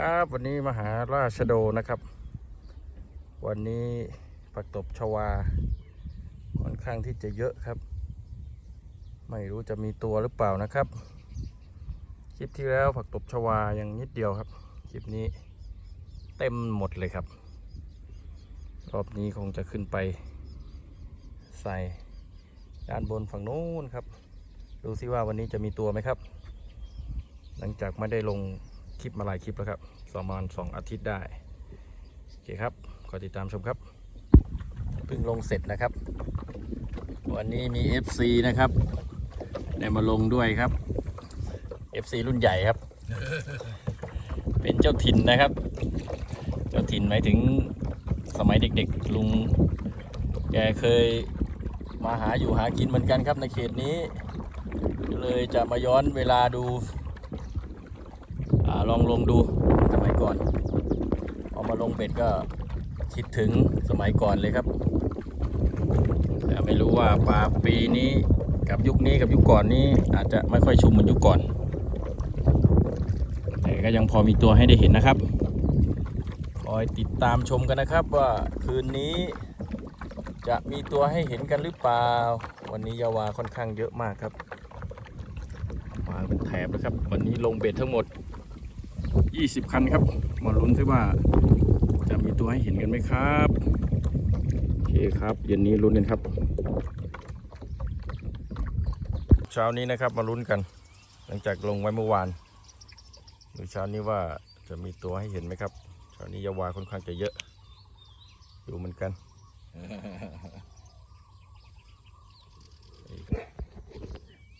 ครับวันนี้มหาราชโดนะครับ วันนี้ผักตบชวา ค่อนข้างที่จะเยอะครับ ไม่รู้จะมีตัวหรือเปล่านะครับ คลิปที่แล้วผักตบชวายังนิดเดียวครับ คลิปนี้เต็มหมดเลยครับ รอบนี้คงจะขึ้นไป ใส่ด้านบนฝั่งโน้นครับ ดูซิว่าวันนี้จะมีตัวไหมครับ หลังจากไม่ได้ลง คลิปมาหลายคลิปแล้วครับประมาณสองอาทิตย์ได้ โอเคครับขอติดตามชมครับเพิ่งลงเสร็จนะครับ วันนี้มี FC นะครับ ได้มาลงด้วยครับ FC รุ่นใหญ่ครับ เป็นเจ้าถิ่นนะครับ เจ้าถิ่นหมายถึงสมัยเด็กๆลุง แกเคยมาหาอยู่หากินเหมือนกันครับในเขตนี้ เลยจะมาย้อนเวลาดู ลองลงดูสมัยก่อนเอามาลงเบ็ดก็คิดถึงสมัยก่อนเลยครับแต่ไม่รู้ว่าปลาปีนี้กับยุคนี้กับยุคก่อนนี้อาจจะไม่ค่อยชุ่มเหมือนยุคก่อน แต่ก็ยังพอมีตัวให้ได้เห็นนะครับ คอยติดตามชมกันนะครับว่าคืนนี้จะมีตัวให้เห็นกันหรือเปล่า วันนี้ยาวาค่อนข้างเยอะมากครับ มาเป็นแถบนะครับ วันนี้ลงเบ็ดทั้งหมด 20 คันครับ มาลุ้นซิว่าจะมีตัวให้เห็นกันไหมครับโอเคครับเย็นนี้ลุ้นกันครับ เช้านี้นะครับมาลุ้นกัน หลังจากลงไว้เมื่อวานดูเช้านี้ว่าจะมีตัวให้เห็นไหมครับเช้านี้ยาวาค่อนข้างจะเยอะ อยู่เหมือนกัน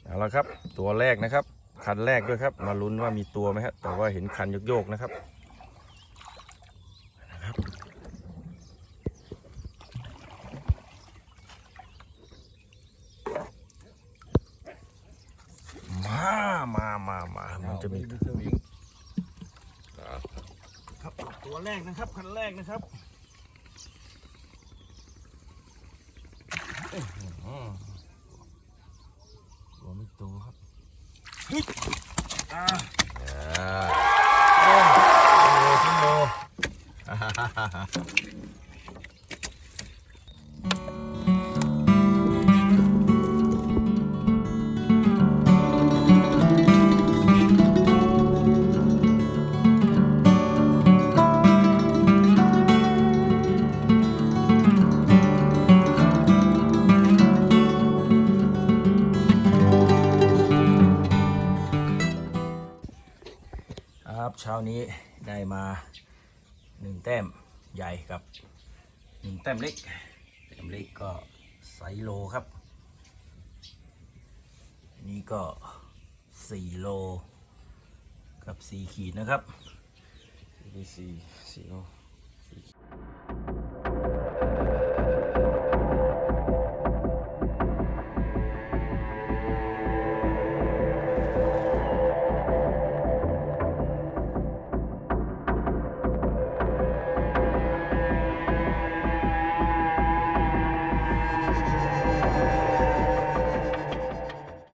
เอาละครับ ตัวแรกนะครับ คันแรกด้วยครับ มาลุ้นว่ามีตัวไหมครับแต่ว่าเห็นคันโยกๆนะครับมามามามามันจะมีครับตัวแรกนะครับคันแรกนะครับอื้ออตัวไม่โตครับ อ่าโครับ เช้านี้ได้มาหนึ่งแต้มใหญ่กับหนึ่งแต้มเล็กแต้มเล็กก็ไซโลครับ นี่ก็สี่โลกับสี่ขีดนะครับนี่สี่สี่โล